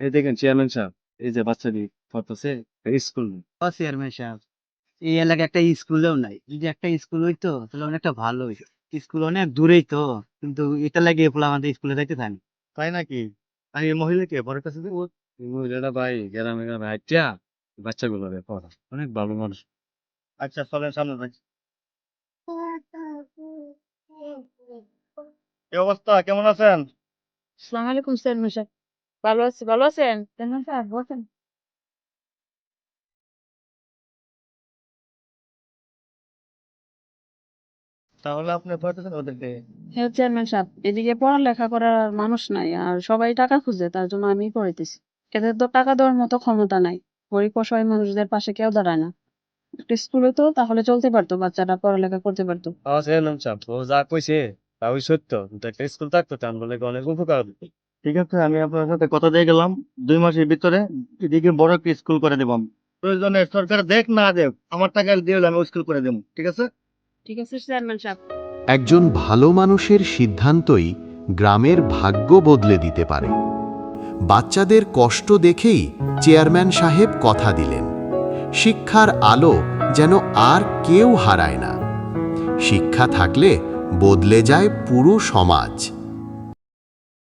এই দেখেন চেয়ারম্যান সাহেব এই যে বাচ্চাটি পড়তেছে স্কুল ও চেয়ারম্যান সাহেব এই এলাকায় একটা স্কুলেও নাই। যদি একটা স্কুল হইতো তাহলে অনেকটা ভালো হইতো। স্কুল অনেক দূরেই তো কিন্তু এটা লাগে পোলা আমাদের স্কুলে যাইতে থাকি তাই নাকি? এই মহিলাকে পরের কাছে এই মহিলাটা ভাই গ্রামে গ্রামে হাইটিয়া বাচ্চাগুলো পড়া। অনেক ভালো মানুষ। আচ্ছা চলেন সামনে ভাই কি অবস্থা কেমন আছেন? আসসালামু আলাইকুম স্যার মশাই ভালো আছি ভালো আছেন? কেমন স্যার বসেন। তাহলে আপনি পড়তেছেন ওদেরকে? হ্যাঁ চেয়ারম্যান সাহেব এদিকে পড়ালেখা করার মানুষ নাই আর সবাই টাকা খুঁজে তার জন্য আমি পড়াইতেছি। এদের তো টাকা দেওয়ার মতো ক্ষমতা নাই গরিব অসহায় মানুষদের পাশে কেউ দাঁড়ায় না। একটা স্কুলে তো তাহলে চলতে পারতো বাচ্চারা পড়ালেখা করতে পারতো। আমার চেয়ারম্যান সাহেব ও যা কইছে তা ওই সত্য একটা স্কুল থাকতো তার বলে অনেক উপকার হতো। ঠিক আছে আমি আপনার সাথে কথা দিয়ে গেলাম। দুই মাসের ভিতরে এদিকে বড় একটা স্কুল করে দেবো আমি। প্রয়োজনে সরকার দেখ না দেখ আমার টাকা দিয়ে আমি স্কুল করে দেবো ঠিক আছে? ঠিক আছে চেয়ারম্যান সাহেব। একজন ভালো মানুষের সিদ্ধান্তই গ্রামের ভাগ্য বদলে দিতে পারে। বাচ্চাদের কষ্ট দেখেই চেয়ারম্যান সাহেব কথা দিলেন। শিক্ষার আলো যেন আর কেউ হারায় না। শিক্ষা থাকলে বদলে যায় পুরো সমাজ।